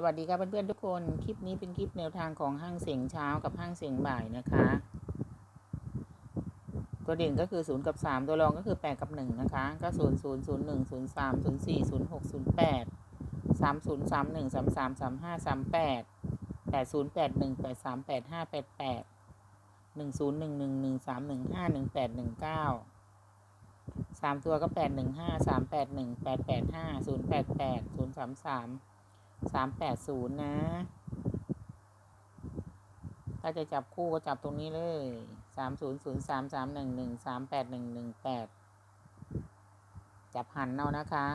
สวัสดีครับเพื่อนๆทุกคน คลิปนี้เป็นคลิปแนวทางของห้างเสียงเช้ากับห้างเสียงบ่ายนะคะ ตัวเด่นก็คือ 0 กับ 3 ตัวรองก็คือ 8 กับ 1 นะคะ ก็0 0 0 1 0 3 0 4 0 6 0 8 3 0 3 1 3 3 3 5 3 8 8 0 8 1 8 3 8 5 8 8 1 0 1 1 1 3 1 5 1 8 1 9สามตัวก็แปดหนึ่งห้าสามแปดหนึ่งแปดแปดห้าศูนย์แปดแปดศูนย์สามสาม สามแปดศูนย์นะ ถ้าจะจับคู่ก็จับตรงนี้เลยสามศูนย์ศูนย์สามสามหนึ่งหนึ่งสามแปดหนึ่งหนึ่งแปดจับหันเอานะคะ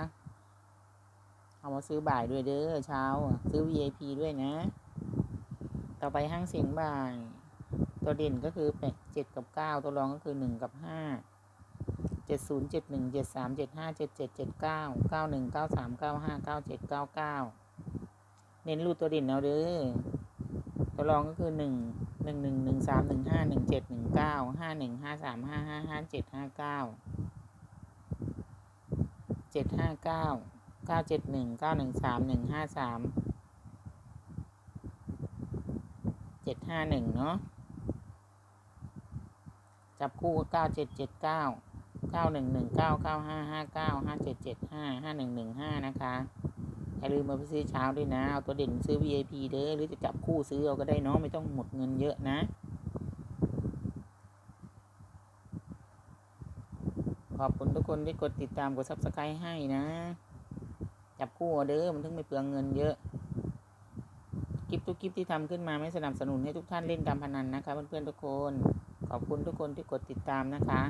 เอามาซื้อบ่ายด้วยเด้อเช้า ซื้อ VIP ด้วยนะ ต่อไปห้างเสียงบ่าย ตัวเด่นก็คือแปดเจ็ดกับเก้าตัวรองก็คือหนึ่งกับห้าเจ็ดศูนย์เจ็ดหนึ่งเจ็ดสามเจ็ดห้าเจ็ดเจ็ดเจ็ดเก้าเก้าหนึ่งเก้าสามเก้าห้าเก้าเจ็ดเก้าเก้า เน้นรูตัวด่นเอาเด้อตัวรองก็คือหนึ่งหนึ่งหนึ่งหนึ่งสามหนึ่งห้าหนึ่งเจ็ดหนึ่งเก้าห้าหนึ่งห้าสามห้าห้าห้าเจ็ดห้าเก้าเจ็ดห้าเก้าเก้าเจ็ดหนึ่งเก้าหนึ่งสามหนึ่งห้าสามเจ็ดห้าหนึ่งเนาะจับคู่เก้าเจ็ดเจ็ดเก้าเก้าหนึ่งหนึ่งเก้าเก้าห้าห้าเก้าห้าเจ็ดเจ็ดห้าห้าหนึ่งหนึ่งห้านะคะ อย่าลืมมาไปซื้อเช้าด้วยนะ เอาตัวเด่นซื้อ VIP เด้อ หรือจะจับคู่ซื้อเอาก็ได้เนาะ ไม่ต้องหมดเงินเยอะนะ ขอบคุณทุกคนที่กดติดตามกด subscribe ให้นะ จับคู่เด้อ มันถึงไม่เปลืองเงินเยอะคลิปทุกคลิปที่ทำขึ้นมาไม่สนับสนุนให้ทุกท่านเล่นการพนันนะคะเพื่อนๆทุกคน ขอบคุณทุกคนที่กดติดตามนะคะ